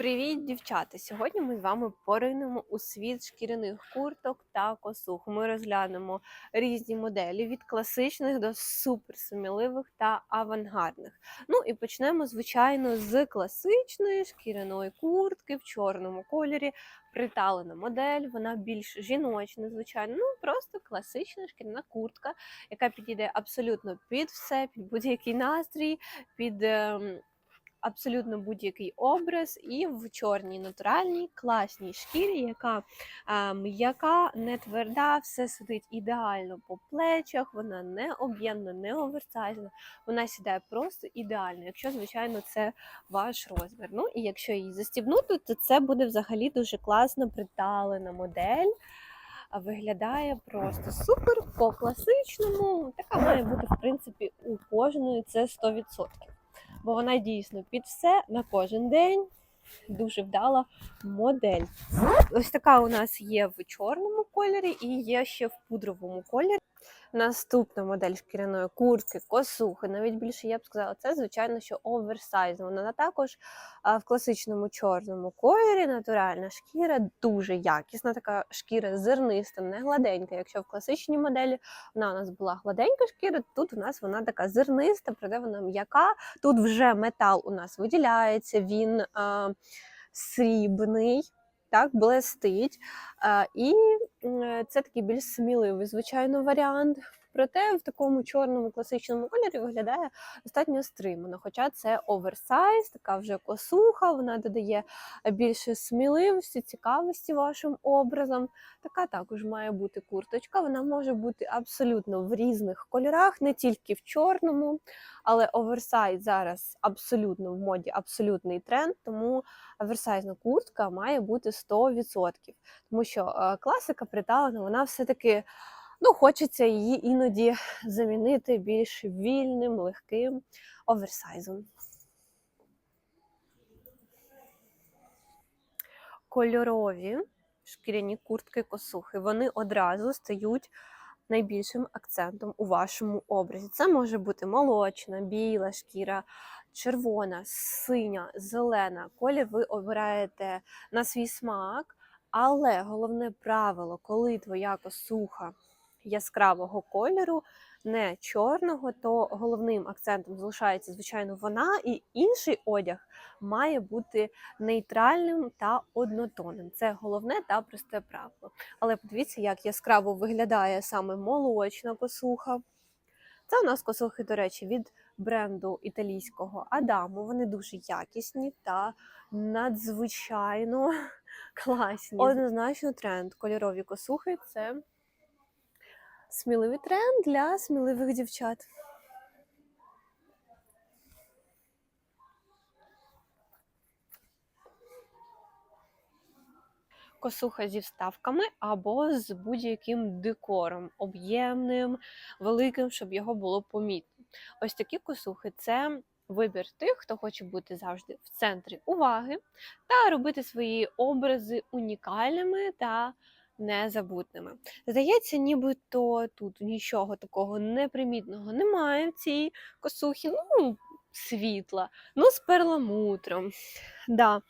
Привіт, дівчата! Сьогодні ми з вами поринемо у світ шкіряних курток та косух. Ми розглянемо різні моделі від класичних до суперсміливих та авангардних. Ну і почнемо, звичайно, з класичної шкіряної куртки в чорному кольорі. Приталена модель, вона більш жіночна, звичайно. Ну просто класична шкіряна куртка, яка підійде абсолютно під все, під будь-який настрій, під. Ем, абсолютно будь-який образ, і в чорній натуральній класній шкірі, яка а, м'яка, не тверда, все сидить ідеально по плечах, вона не об'ємна, не оверсайзна, вона сідає просто ідеально, якщо, звичайно, це ваш розмір. Ну і якщо її застібнути, то це буде взагалі дуже класна приталена модель. Виглядає просто супер по класичному. Така має бути, в принципі, у кожної це 100% бо вона дійсно під все на кожен день. Дуже вдала модель. Ось така у нас є в чорному кольорі і є ще в пудровому кольорі. Наступна модель шкіряної куртки, косухи, навіть більше я б сказала, це, звичайно, що оверсайз. Вона також в класичному чорному кольорі, натуральна шкіра, дуже якісна, така шкіра зерниста, не гладенька. Якщо в класичній моделі вона у нас була гладенька шкіра, тут у нас вона така зерниста, проте вона м'яка. Тут вже метал у нас виділяється, він а, срібний так, блестить. А, І це такий більш сміливий, звичайно, варіант. Проте в такому чорному класичному кольорі виглядає достатньо стримано. Хоча це оверсайз, така вже косуха, вона додає більше сміливості, цікавості вашим образом. Така також має бути курточка. Вона може бути абсолютно в різних кольорах, не тільки в чорному, але оверсайз зараз абсолютно в моді, абсолютний тренд. Тому оверсайзна куртка має бути 100%. Тому що е, класика приталена, вона все-таки ну, хочеться її іноді замінити більш вільним, легким оверсайзом. Кольорові шкіряні куртки косухи, вони одразу стають найбільшим акцентом у вашому образі. Це може бути молочна, біла шкіра, червона, синя, зелена. Колір ви обираєте на свій смак, але головне правило, коли твоя косуха яскравого кольору, не чорного, то головним акцентом залишається, звичайно, вона, і інший одяг має бути нейтральним та однотонним. Це головне та просте правило. Але подивіться, як яскраво виглядає саме молочна косуха. Це у нас косухи, до речі, від бренду італійського Адамо. Вони дуже якісні та надзвичайно класні. Однозначно тренд кольорові косухи це сміливий тренд для сміливих дівчат. Косуха зі вставками або з будь-яким декором, об'ємним, великим, щоб його було помітно. Ось такі косухи це вибір тих, хто хоче бути завжди в центрі уваги та робити свої образи унікальними та незабутними. Здається, нібито тут нічого такого непримітного немає в цій косухі. Ну, світла, ну, з перламутром. Да.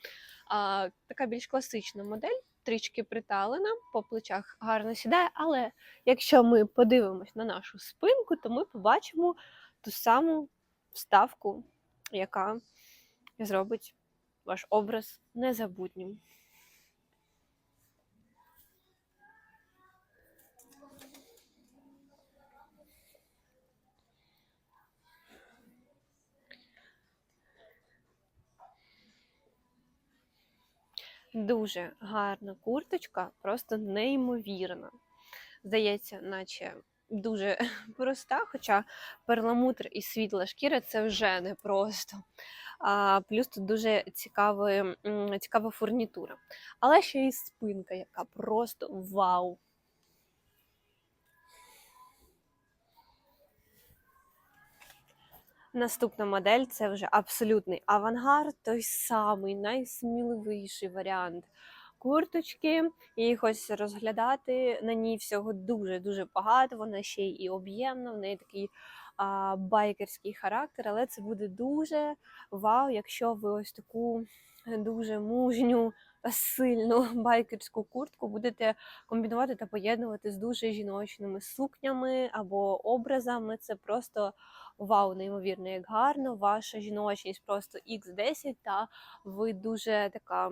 А, Така більш класична модель, трішки приталена, по плечах гарно сідає, але якщо ми подивимось на нашу спинку, то ми побачимо ту саму вставку, яка зробить ваш образ незабутнім. Дуже гарна курточка, просто неймовірна. Здається, наче дуже проста, хоча перламутр і світла шкіра це вже не просто. А, Плюс тут дуже цікава, цікава фурнітура. Але ще й спинка, яка просто вау! Наступна модель це вже абсолютний авангард, той самий найсміливіший варіант курточки. Їх ось розглядати на ній всього дуже-дуже багато. Вона ще й об'ємна, в неї такий а, байкерський характер, але це буде дуже вау, якщо ви ось таку дуже мужню сильну байкерську куртку будете комбінувати та поєднувати з дуже жіночними сукнями або образами. Це просто вау, неймовірно, як гарно. Ваша жіночність просто X10, та ви дуже така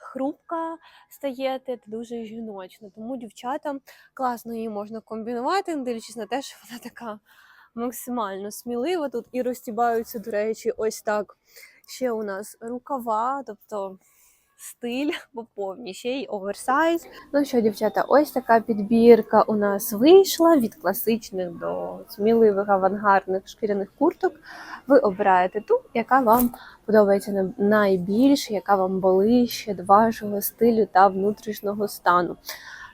хрупка стаєте та дуже жіночна. Тому дівчатам класно її можна комбінувати, не дивлячись на те, що вона така максимально смілива. Тут і розтібаються, до речі, ось так. Ще у нас рукава, тобто стиль по повній, ще й оверсайз. Ну що, дівчата, ось така підбірка у нас вийшла від класичних до сміливих авангардних шкіряних курток. Ви обираєте ту, яка вам подобається на- найбільше, яка вам ближче до вашого стилю та внутрішнього стану.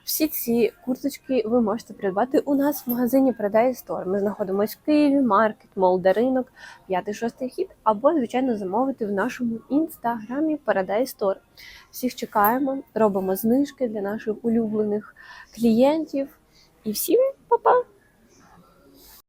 Всі ці курточки ви можете придбати у нас в магазині Paradise Store. Ми знаходимося в Києві, маркет, Молдаринок, 5-6 хід, або, звичайно, замовити в нашому інстаграмі Paradise Store. Всіх чекаємо, робимо знижки для наших улюблених клієнтів. І всім па-па!